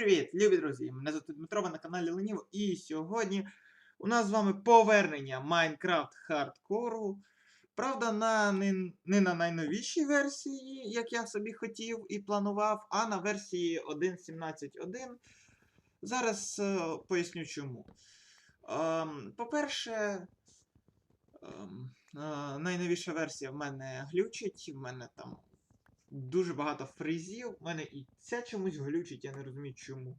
привіт, любі друзі! Мене звати Дмитро, ви на каналі Леніво, і сьогодні у нас з вами повернення Майнкрафт хардкору. Правда, на, не, не на найновішій версії, як я собі хотів і планував, а на версії 1.17.1. Зараз е, поясню чому. Ем, по-перше, ем, е, найновіша версія в мене глючить, в мене там дуже багато фризів. У мене і ця чомусь глючить, я не розумію чому.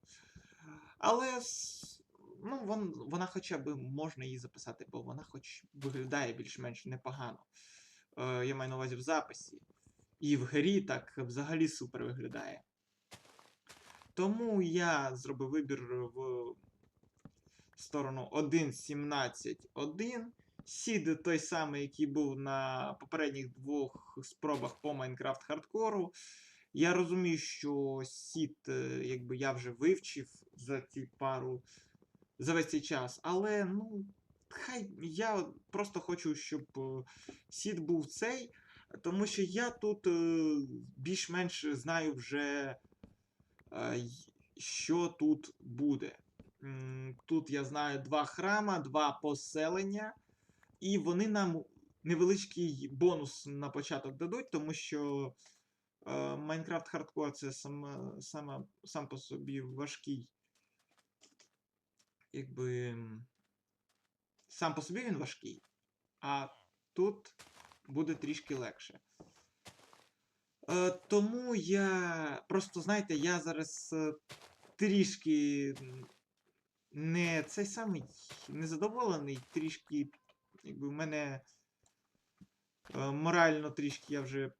Але ну, вон, вона хоча б можна її записати, бо вона хоч виглядає більш-менш непогано. Е, я маю на увазі в записі. І в грі так взагалі супер виглядає. Тому я зробив вибір в сторону 1.17.1. Сід той самий, який був на попередніх двох спробах по Майнкрафт хардкору. Я розумію, що сід, е, якби я вже вивчив за ці пару за весь цей час, але ну. Хай я просто хочу, щоб е, сід був цей, тому що я тут е, більш-менш знаю вже, що тут буде. Тут я знаю два храма, два поселення. І вони нам невеличкий бонус на початок дадуть, тому що е, Minecraft Hardcore це сам, саме, сам по собі важкий. Якби. Сам по собі він важкий. А тут буде трішки легше. Е, тому я. Просто, знаєте, я зараз е, трішки не цей самий незадоволений, трішки якби в мене е, морально трішки я вже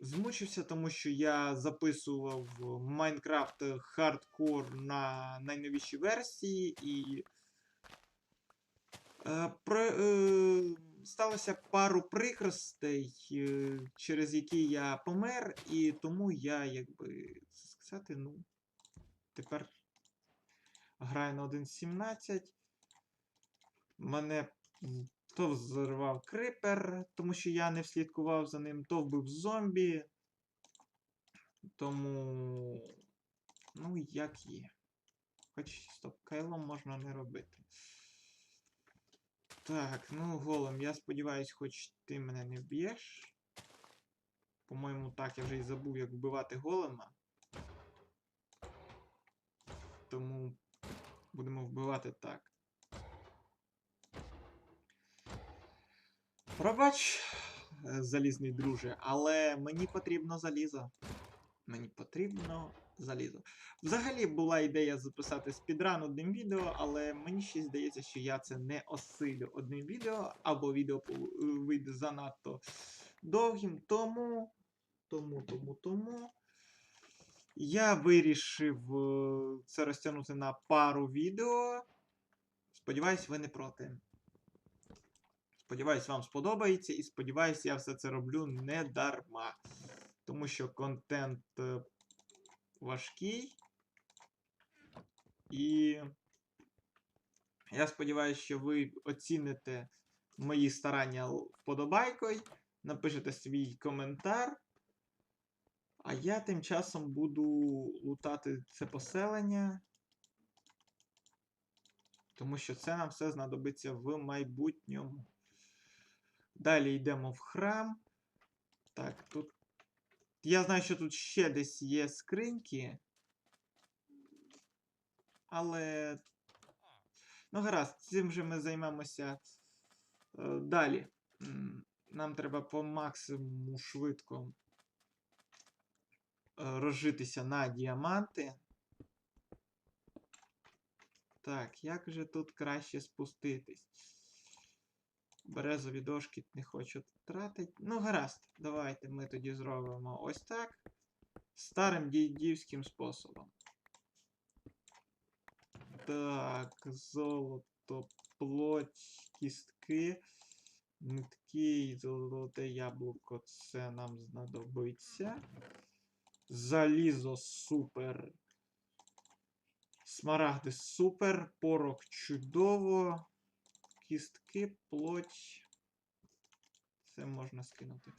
змучився, тому що я записував Minecraft Hardcore на найновішій версії і е, про, е, сталося пару прикростей, через які я помер, і тому я, якби це сказати, ну, тепер граю на 1.17. Мене то взорвав крипер, тому що я не вслідкував за ним, то вбив зомбі. Тому. Ну, як є. Хоч стоп, кайлом можна не робити. Так, ну голем, я сподіваюсь, хоч ти мене не вб'єш. По-моєму, так, я вже і забув, як вбивати голема. Тому будемо вбивати так. Пробач, е, залізний друже, але мені потрібно залізо. Мені потрібно залізо. Взагалі була ідея записати спідран одним відео, але мені ще здається, що я це не осилю одним відео, або відео вийде занадто довгим. Тому, тому, тому, тому. Я вирішив е, це розтягнути на пару відео. Сподіваюсь, ви не проти. Сподіваюсь, вам сподобається, і сподіваюсь, я все це роблю не дарма. Тому що контент е, важкий. І я сподіваюся, що ви оціните мої старання вподобайкою, напишете свій коментар. А я тим часом буду лутати це поселення. Тому що це нам все знадобиться в майбутньому. Далі йдемо в храм. Так, тут. Я знаю, що тут ще десь є скриньки. Але. Ну, гаразд, цим же ми займемося е, далі. Нам треба по максимуму швидко е, розжитися на діаманти. Так, як же тут краще спуститись? Березові дошки не хочу тратити. Ну, гаразд, давайте ми тоді зробимо ось так. Старим дідівським способом. Так, золото, плоть, кістки, нитки золоте яблуко. Це нам знадобиться. Залізо супер. Смарагди супер. Порох чудово. Кістки, плоть. Це можна скинути.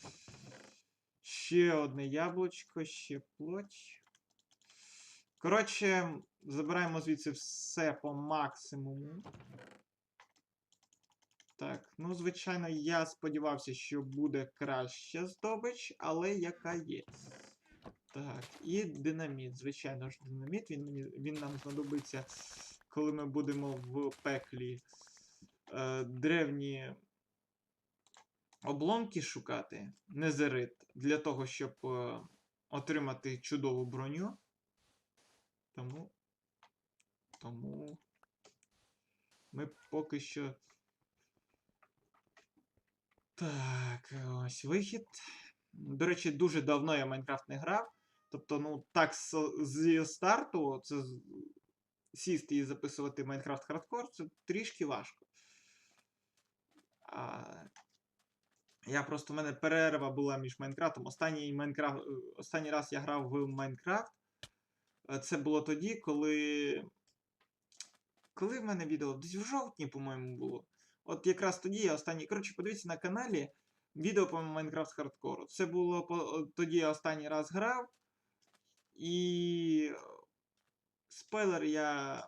Ще одне яблучко, ще плоть. Коротше, забираємо звідси все по максимуму. Так, ну, звичайно, я сподівався, що буде краща здобич, але яка є. Так, і динаміт. Звичайно ж, динаміт. Він, він нам знадобиться, коли ми будемо в пеклі е, древні обломки шукати, незерит, для того, щоб е, отримати чудову броню. Тому. Тому. Ми поки що. Так, ось вихід. До речі, дуже давно я Майнкрафт не грав. Тобто, ну, так з, з старту, це сісти і записувати Майнкрафт хардкор, це трішки важко. А, я просто в мене перерва була між Майнкрафтом. Останній, Майнкрафт, останній раз я грав в Майнкрафт. Е, Це було тоді, коли. Коли в мене відео? Десь в жовтні, по-моєму, було. От якраз тоді я останній. Коротше, подивіться на каналі відео по Майнкрафт хардкору. Це було по... тоді я останній раз грав. І. Спойлер, я.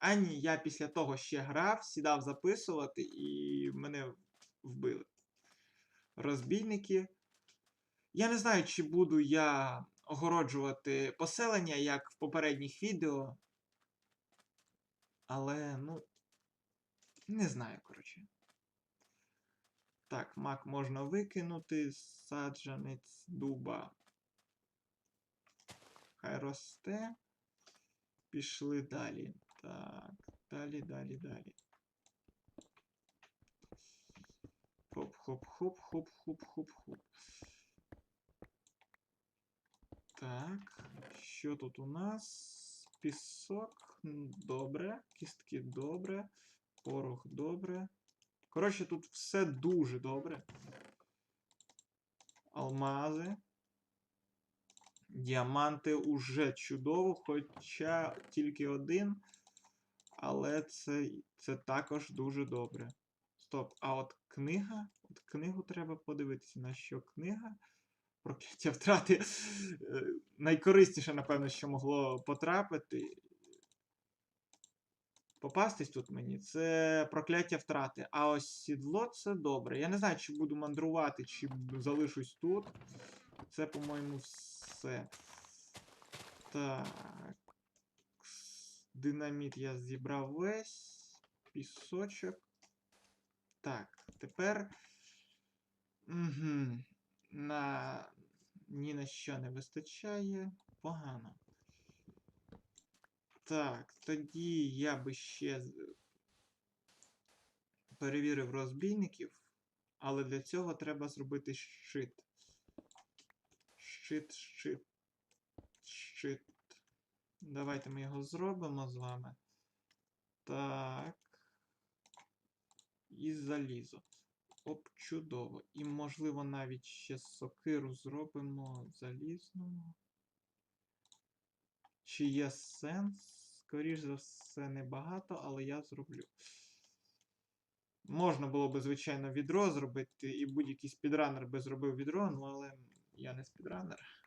Ані, я після того ще грав, сідав записувати, і мене вбили. Розбійники. Я не знаю, чи буду я огороджувати поселення, як в попередніх відео. Але, ну. Не знаю, коротше. Так, мак можна викинути. Саджанець дуба. Хай росте. Пішли далі. Так, далі, далі, далі. Хоп-хоп-хоп-хоп-хоп-хоп-хоп. Так, що тут у нас? Пісок. Добре. Кістки добре. Порох добре. Коротше, тут все дуже добре. Алмази. Діаманти уже чудово, хоча тільки один. Але це, це також дуже добре. Стоп, а от книга. От книгу треба подивитися, на що книга. Прокляття втрати. е, Найкорисніше, напевно, що могло потрапити. Попастись тут мені. Це прокляття втрати. А ось сідло це добре. Я не знаю, чи буду мандрувати, чи залишусь тут. Це, по-моєму, все. Так. Динаміт я зібрав весь. Пісочок. Так, тепер. Угу. На... Ні на що не вистачає. Погано. Так, тоді я би ще перевірив розбійників, але для цього треба зробити щит. Щит, щит, щит. Давайте ми його зробимо з вами. Так. І залізо. Оп, чудово. І, можливо, навіть ще сокиру зробимо залізну. Чи є сенс? Скоріш за все, небагато, але я зроблю. Можна було би, звичайно, відро зробити, і будь-який спідранер би зробив відро, ну але я не спідранер.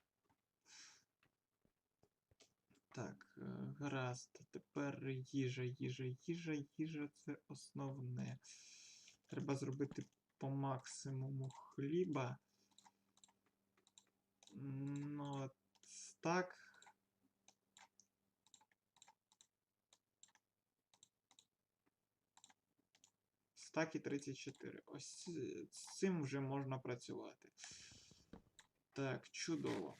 Так, е, гаразд. Тепер їжа, їжа, їжа, їжа це основне. Треба зробити по максимуму хліба. Ну, так. Стак і 34. Ось е, з цим вже можна працювати. Так, чудово.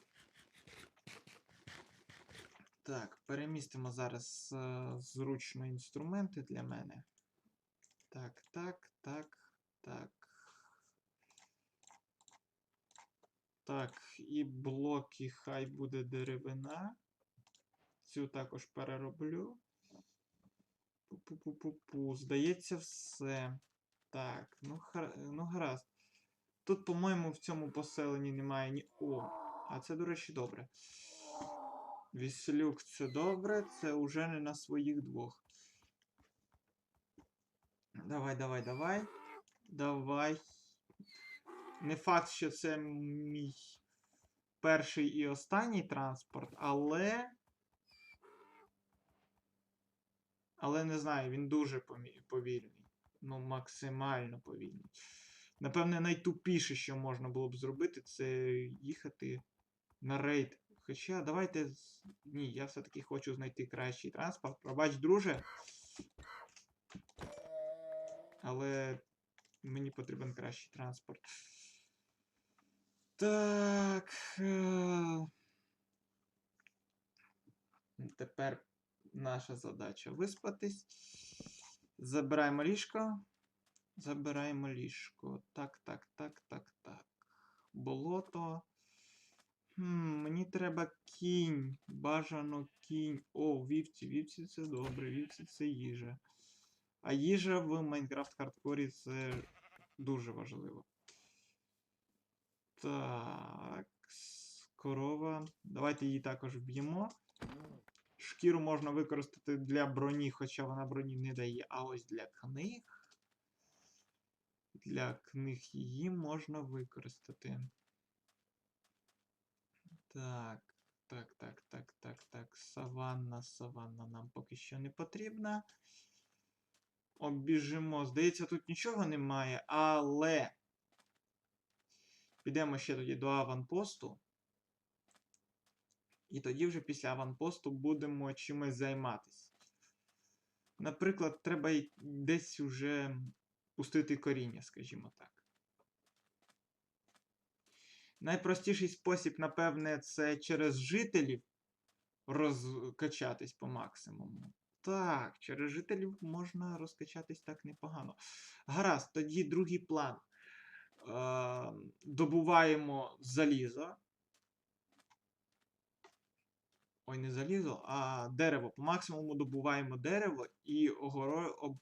Так, перемістимо зараз е, зручно інструменти для мене. Так, так, так, так. Так, і блоки хай буде деревина. Цю також перероблю. Пу-пу-пу-пу-пу. Здається, все. Так, ну, хар... ну гаразд. Тут, по-моєму, в цьому поселенні немає ні. О! А це, до речі, добре. Віслюк це добре, це уже не на своїх двох. Давай, давай, давай. Давай. Не факт, що це мій перший і останній транспорт, але Але не знаю, він дуже повільний. Ну, максимально повільний. Напевне, найтупіше, що можна було б зробити, це їхати на рейд. Хоча давайте. Ні, я все-таки хочу знайти кращий транспорт. Пробач, друже. Але мені потрібен кращий транспорт. Так. е, Тепер наша задача виспатись. Забираємо ліжко. Забираємо ліжко. Так, так, так, так, так. Болото. Хм, мені треба кінь. Бажано кінь. О, вівці. Вівці це добре, вівці це їжа. А їжа в Майнкрафт хардкорі це дуже важливо. Так. Корова. Давайте її також вб'ємо. Шкіру можна використати для броні, хоча вона броні не дає. А ось для книг. Для книг її можна використати. Так, так, так, так, так, так. Саванна, саванна нам поки що не потрібна. Обіжимо. Здається, тут нічого немає, але. Підемо ще тоді до аванпосту. І тоді вже після аванпосту будемо чимось займатися. Наприклад, треба десь уже пустити коріння, скажімо так. Найпростіший спосіб, напевне, це через жителів розкачатись по максимуму. Так, через жителів можна розкачатись так непогано. Гаразд, тоді другий план. Е, добуваємо залізо. Ой, не залізо, а дерево. По максимуму добуваємо дерево і огоро... об...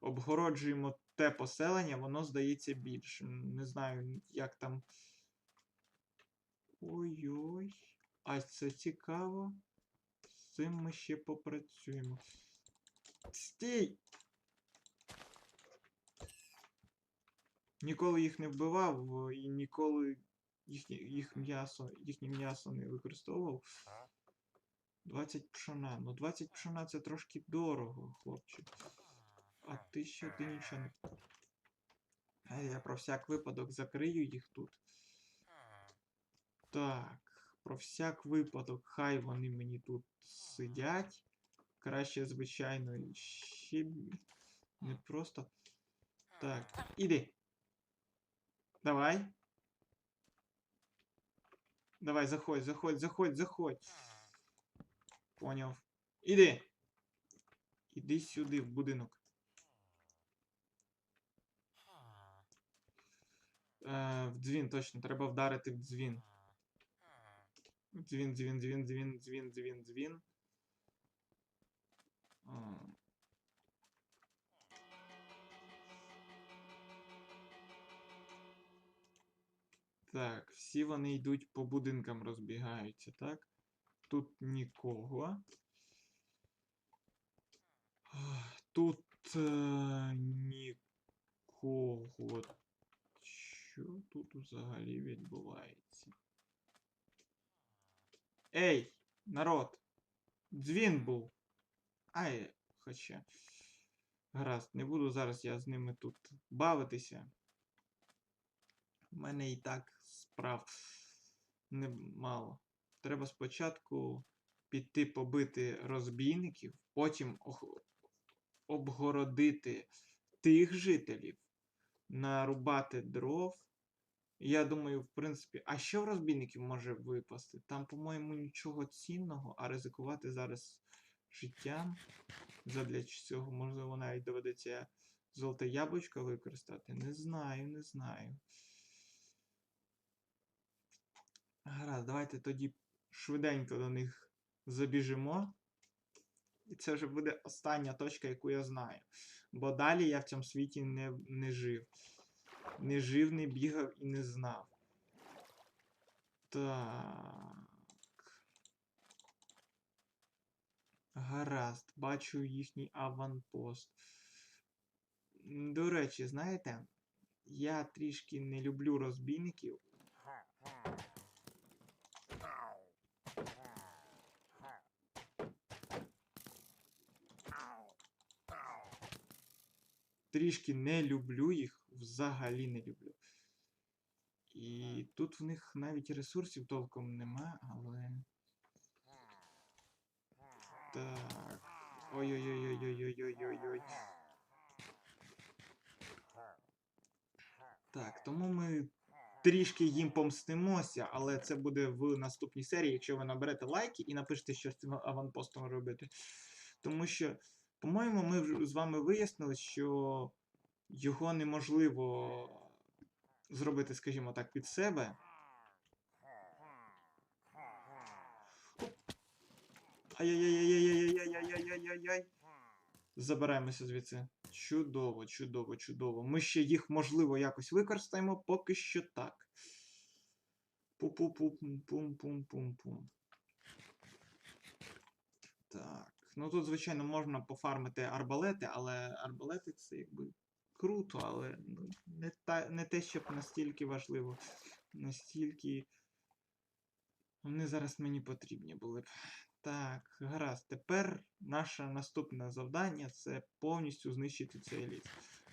обгороджуємо те поселення, воно здається більше. Не знаю, як там. Ой-ой. А це цікаво. З цим ми ще попрацюємо. Стій! Ніколи їх не вбивав е, і ніколи їхнє, їх м'ясо, їхнє м'ясо не використовував. 20 пшона. Ну 20 пшона це трошки дорого, хлопче. А ти що ти нічого не. Я про всяк випадок закрию їх тут. Так, про всяк випадок, хай вони мені тут сидять. Краще, звичайно, ще не просто. Так, іди. Давай. Давай, заходь, заходь, заходь, заходь. Поняв. Іди. Іди сюди, в будинок. Е, в дзвін, точно, треба вдарити в дзвін. Дзвін, дзвін, дзвін, дзвін, дзвін, дзвін, дзвін. Так, всі вони йдуть по будинкам розбігаються, так? Тут нікого. Тут е, нікого. Що тут взагалі відбувається? Ей, народ! Дзвін був. Ай, хоча. Гаразд, не буду зараз я з ними тут бавитися. У мене і так справ немало. Треба спочатку піти побити розбійників, потім обгородити тих жителів, нарубати дров. Я думаю, в принципі, а що в розбійників може випасти? Там, по-моєму, нічого цінного, а ризикувати зараз життям. Задля цього, можливо, навіть доведеться золоте яблучко використати. Не знаю, не знаю. Гаразд, давайте тоді швиденько до них забіжимо. І це вже буде остання точка, яку я знаю. Бо далі я в цьому світі не, не жив. Не жив, не бігав і не знав. Так. Гаразд, бачу їхній аванпост. До речі, знаєте, я трішки не люблю розбійників. трішки не люблю їх, взагалі не люблю. І тут в них навіть ресурсів толком нема, але. Так. Ой-ой-ой-ой-ой-ой-ой-ой. Так, тому ми трішки їм помстимося, але це буде в наступній серії, якщо ви наберете лайки і напишете, що з цим аванпостом робити. Тому що, по-моєму, ми з вами вияснили, що його неможливо зробити, скажімо так, під себе. Ай-яй-яй-яй-яй-яй-яй-яй-яй-яй-яй. Забираємося звідси. Чудово, чудово, чудово. Ми ще їх, можливо, якось використаємо, поки що так. Пу-пу-пу-пум-пум-пум-пум. Так. Ну тут, звичайно, можна пофармити арбалети, але арбалети це якби круто, але ну, не, та, не те, щоб настільки важливо. Настільки. Вони зараз мені потрібні були б. Так, гаразд. Тепер наше наступне завдання це повністю знищити цей ліс.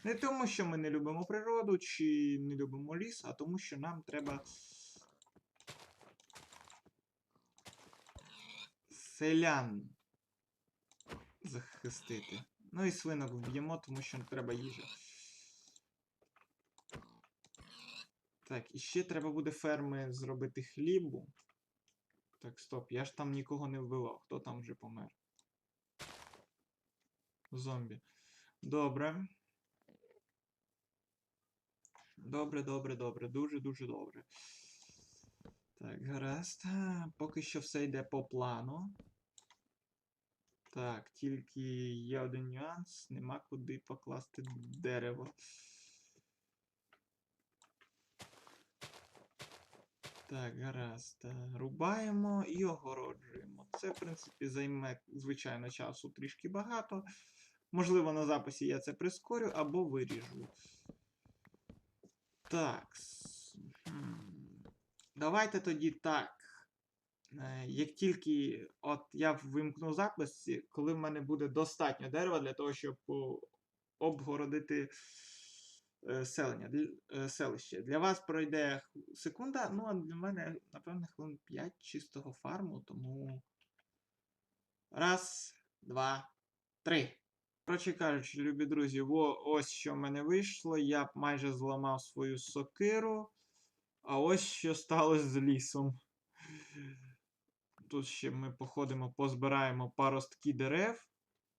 Не тому, що ми не любимо природу чи не любимо ліс, а тому, що нам треба. Селян захистити. Ну і свинок вб'ємо, тому що треба їжа. Так, і ще треба буде ферми зробити хлібу. Так, стоп, я ж там нікого не вбивав. Хто там вже помер? Зомбі. Добре. Добре, добре, добре. Дуже-дуже добре. Так, гаразд. Поки що все йде по плану. Так, тільки є один нюанс. Нема куди покласти дерево. Так, гаразд. Рубаємо і огороджуємо. Це, в принципі, займе, звичайно, часу трішки багато. Можливо, на записі я це прискорю або виріжу. Так. Давайте тоді так. Е, Як тільки от я вимкну запис, коли в мене буде достатньо дерева для того, щоб обгородити селення, е, селище. Для вас пройде секунда, ну а для мене, напевне, хвилин 5 чистого фарму, тому. Раз, два, три. Коротше кажучи, любі друзі, во, ось що в мене вийшло. Я майже зламав свою сокиру. А ось що сталося з лісом. Тут ще ми походимо, позбираємо паростки дерев,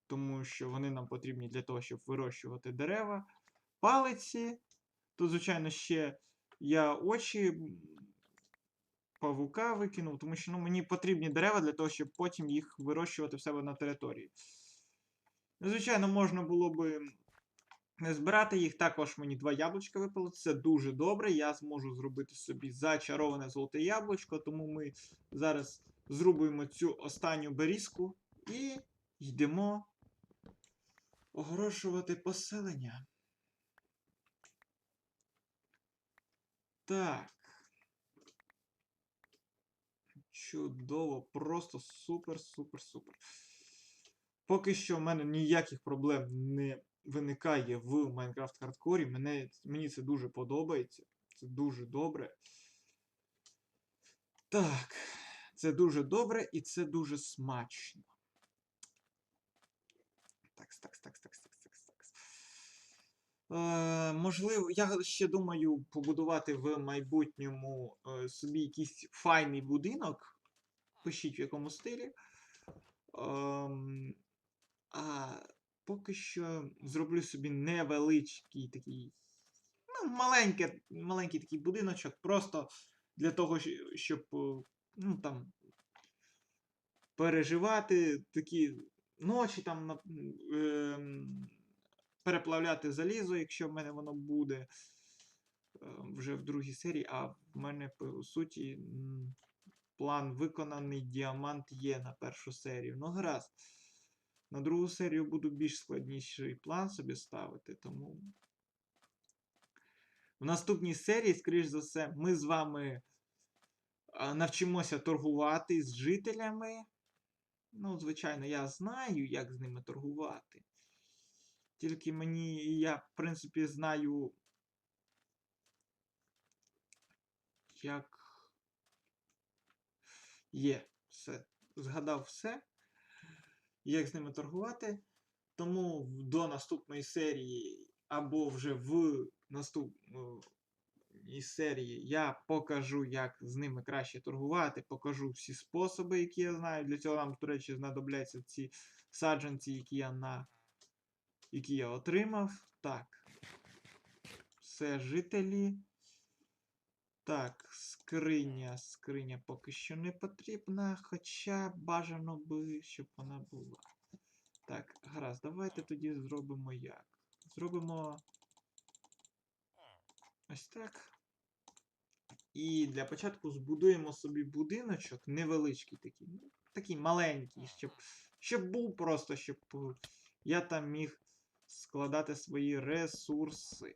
тому що вони нам потрібні для того, щоб вирощувати дерева. Палиці. Тут, звичайно, ще я очі павука викинув, тому що ну, мені потрібні дерева для того, щоб потім їх вирощувати в себе на території. Ну, Звичайно, можна було би не збирати їх. Також мені два яблучка випало. Це дуже добре. Я зможу зробити собі зачароване золоте яблучко, тому ми зараз зрубуємо цю останню берізку і йдемо огорошувати поселення. Так. Чудово, просто супер, супер, супер. Поки що в мене ніяких проблем не виникає в Minecraft хардкорі. Мене, мені це дуже подобається. Це дуже добре. Так, це дуже добре і це дуже смачно. Так, так, так, так, так, можливо, я ще думаю побудувати в майбутньому е, собі якийсь файний будинок. Пишіть в якому стилі. Ем, а поки що зроблю собі невеличкий такий, ну, маленький, маленький такий будиночок, просто для того, щоб е, ну, там, переживати такі ночі, там, ем, переплавляти залізо, якщо в мене воно буде е, вже в другій серії, а в мене, по суті, план виконаний, діамант є на першу серію. Ну, гаразд. На другу серію буду більш складніший план собі ставити, тому. В наступній серії, скоріш за все, ми з вами навчимося торгувати з жителями. Ну, звичайно, я знаю, як з ними торгувати. Тільки мені, я, в принципі, знаю, як є все. Згадав все, як з ними торгувати. Тому до наступної серії, або вже в наступній серії я покажу, як з ними краще торгувати, покажу всі способи, які я знаю. Для цього нам, до речі, знадобляться ці саджанці, які я на які я отримав. Так. Все, жителі. Так, скриня. Скриня поки що не потрібна, хоча бажано би, щоб вона була. Так, гаразд, давайте тоді зробимо як. Зробимо ось так. І для початку збудуємо собі будиночок невеличкий такий. Такий маленький, щоб, щоб був просто, щоб я там міг складати свої ресурси.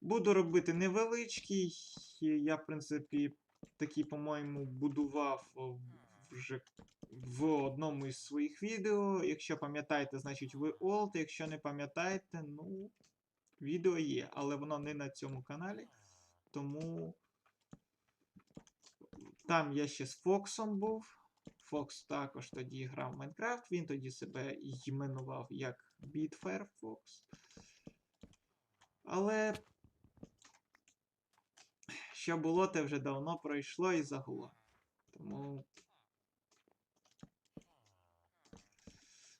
Буду робити невеличкий. Я, в принципі, такий, по-моєму, будував вже в одному із своїх відео. Якщо пам'ятаєте, значить ви old. Якщо не пам'ятаєте, ну, відео є, але воно не на цьому каналі. Тому там я ще з Фоксом був. Фокс також тоді грав в Майнкрафт. Він тоді себе іменував як Bitfair Fox. Але що було, те вже давно пройшло і загуло. Тому.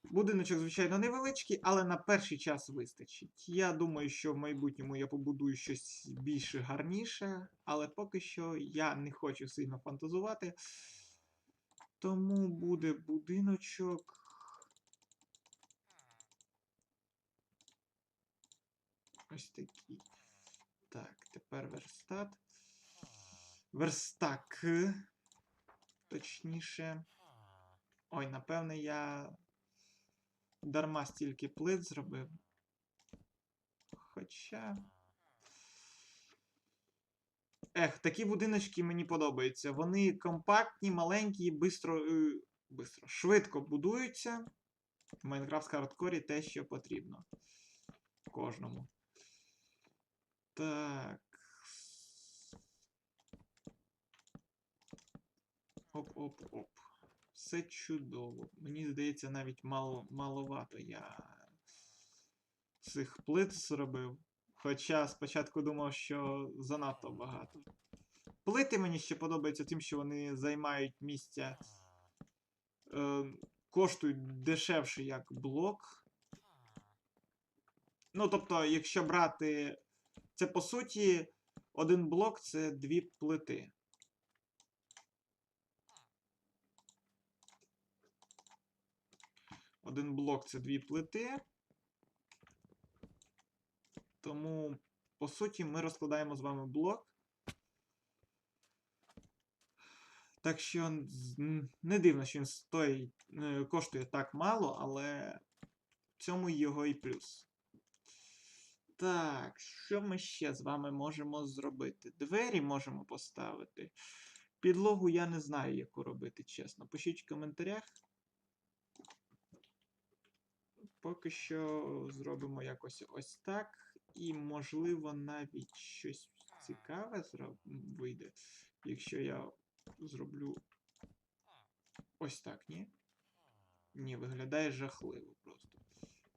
Будиночок, звичайно, невеличкий, але на перший час вистачить. Я думаю, що в майбутньому я побудую щось більш гарніше, але поки що я не хочу сильно фантазувати. Тому буде будиночок. Ось такий. Так, тепер верстат. Верстак. Точніше. Ой, напевне, я дарма стільки плит зробив. Хоча. Ех, такі будиночки мені подобаються. Вони компактні, маленькі, бистро, е, бистро, швидко будуються. В Майнкрафт хардкорі те, що потрібно. Кожному. Так. Оп-оп-оп. Все чудово. Мені здається, навіть мало, маловато я цих плит зробив. Хоча спочатку думав, що занадто багато. Плити мені ще подобаються тим, що вони займають місця. Е, коштують дешевше, як блок. Ну, тобто, якщо брати. Це по суті, один блок це дві плити. Один блок це дві плити. Тому, по суті, ми розкладаємо з вами блок. Так що не дивно, що він стоїть, е, коштує так мало, але в цьому його і плюс. Так, що ми ще з вами можемо зробити? Двері можемо поставити. Підлогу я не знаю, яку робити, чесно. Пишіть в коментарях. Поки що зробимо якось ось так. І, можливо, навіть щось цікаве вийде. Якщо я зроблю ось так, ні? Ні, виглядає жахливо просто.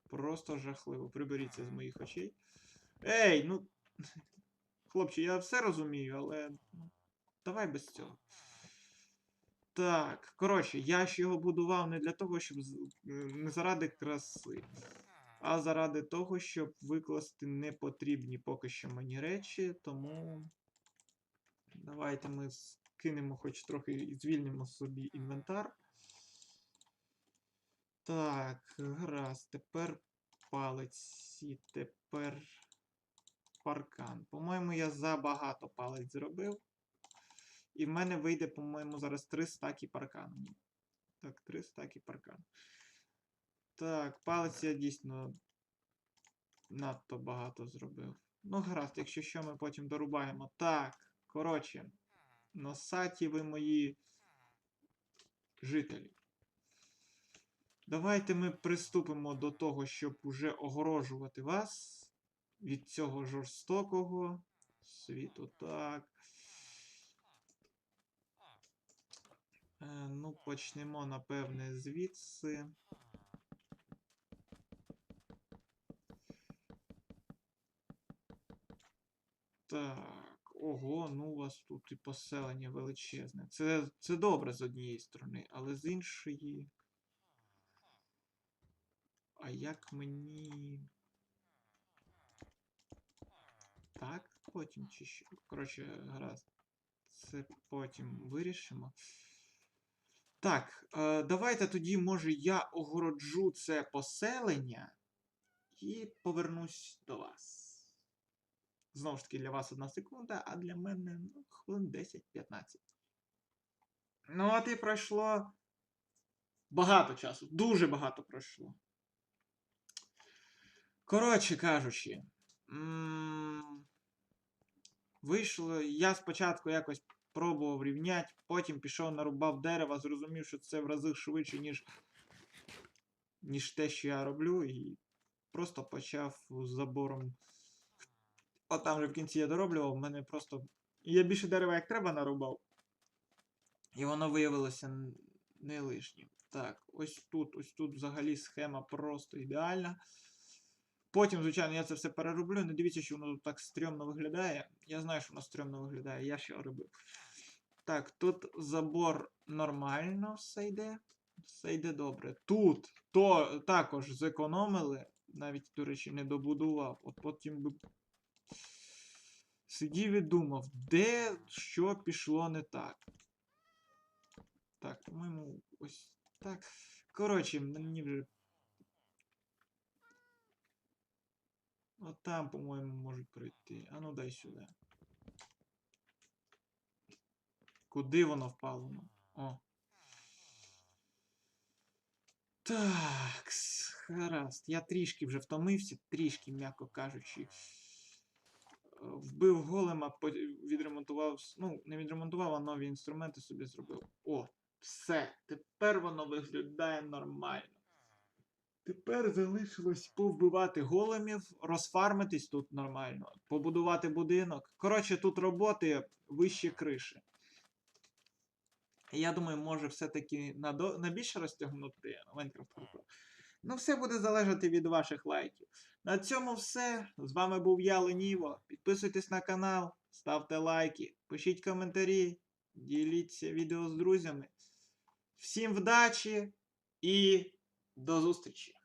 Просто жахливо. Приберіться з моїх очей. Ей, ну. Хлопче, я все розумію, але. ну, Давай без цього. Так, коротше, я ж його будував не для того, щоб. Не заради краси, а заради того, щоб викласти непотрібні поки що мені речі, тому. Давайте ми скинемо хоч трохи і звільнимо собі інвентар. Так, гаразд, тепер палиці, тепер паркан. По-моєму, я забагато палець зробив. І в мене вийде, по-моєму, зараз три стаки паркану. Так, три стаки паркану. Так, палець я дійсно надто багато зробив. Ну, гаразд, якщо що, ми потім дорубаємо. Так, коротше, носаті ви мої жителі. Давайте ми приступимо до того, щоб уже огорожувати вас від цього жорстокого світу. Так. Е, ну, почнемо, напевне, звідси. Так, ого, ну у вас тут і поселення величезне. Це, це добре з однієї сторони, але з іншої. А як мені. Так, потім чи що? Коротше, гаразд. Це потім вирішимо. Так, е, давайте тоді, може, я огороджу це поселення і повернусь до вас. Знову ж таки, для вас одна секунда, а для мене ну, хвилин 10-15. Ну, от і пройшло багато часу. Дуже багато пройшло. Коротше кажучи, м, вийшло. Я спочатку якось пробував рівняти, потім пішов нарубав дерева, зрозумів, що це в рази швидше, ніж, ніж те, що я роблю, і просто почав з забором. От там же в кінці я дороблював, в мене просто. Я більше дерева як треба нарубав. І воно виявилося не лишнім. Так, ось тут, ось тут взагалі схема просто ідеальна. Потім, звичайно, я це все перероблю. Не дивіться, що воно так стрьомно виглядає. Я знаю, що воно стрьомно виглядає, я ще робив. Так, тут забор нормально все йде. Все йде добре. Тут то також зекономили. Навіть, до речі, не добудував. От потім би сидів і думав, де що пішло не так. Так, по-моєму, ось так. Коротше, мені вже. От там, по-моєму, можуть пройти. А ну дай сюди. Куди воно впало? О. Так, гаразд. Я трішки вже втомився, трішки, м'яко кажучи. Вбив голема, відремонтував. Ну, не відремонтував, а нові інструменти собі зробив. О, все. Тепер воно виглядає нормально. Тепер залишилось повбивати големів, розфармитись тут нормально, побудувати будинок. Коротше, тут роботи вище криші. Я думаю, може все-таки на, до... на більше розтягнути Minecraft. Ну, все буде залежати від ваших лайків. На цьому все. З вами був я, Леніво. Підписуйтесь на канал, ставте лайки, пишіть коментарі, діліться відео з друзями. Всім вдачі і до зустрічі!